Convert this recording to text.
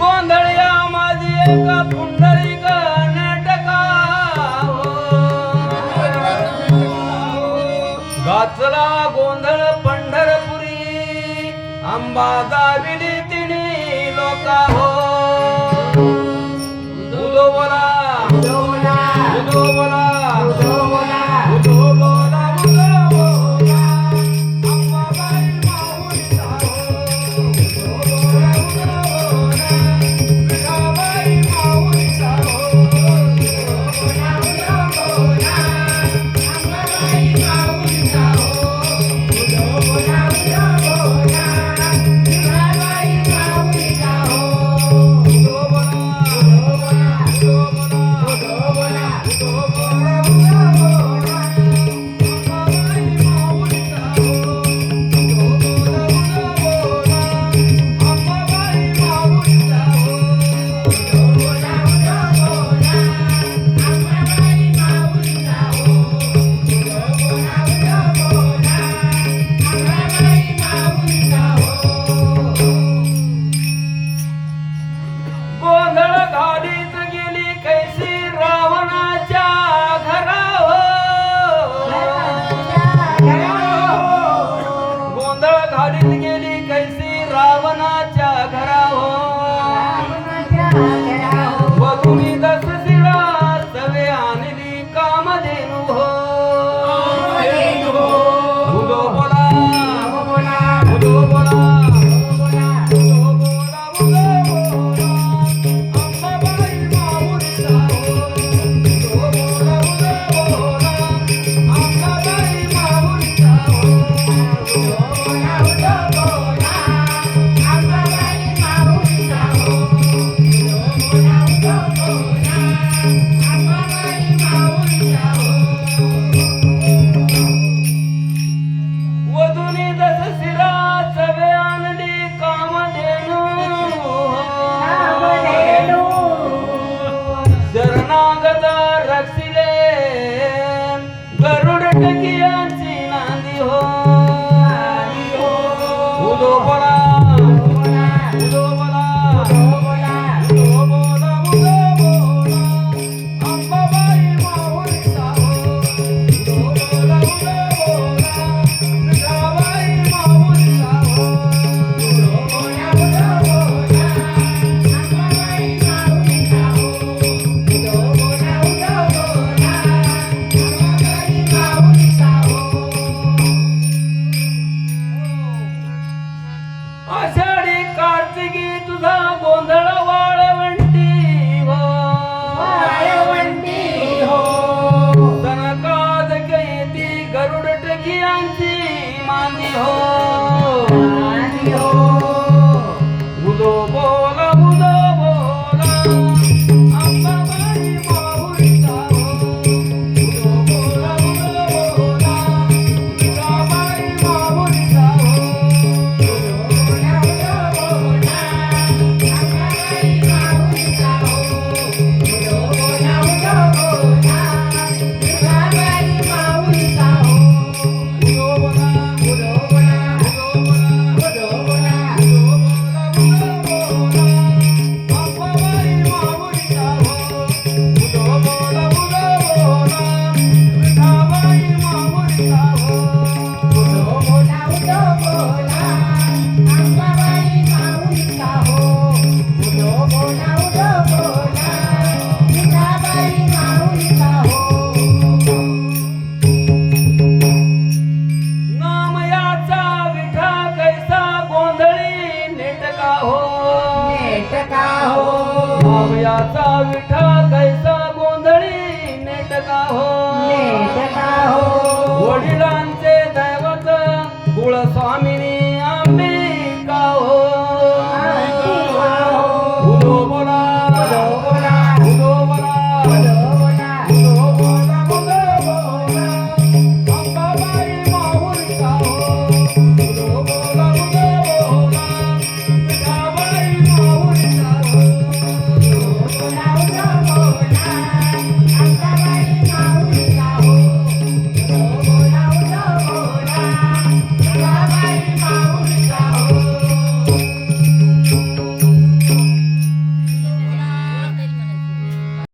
गोंधळ्या माझी एका पुंडरी कर्नाटका गाचला गोंधळ पंढरपुरी आंबा दाविली तिने लोका हो बोला बोला नाम याचा विठा कैसा गोंधळी नेटका हो. वडिलांचे दैवत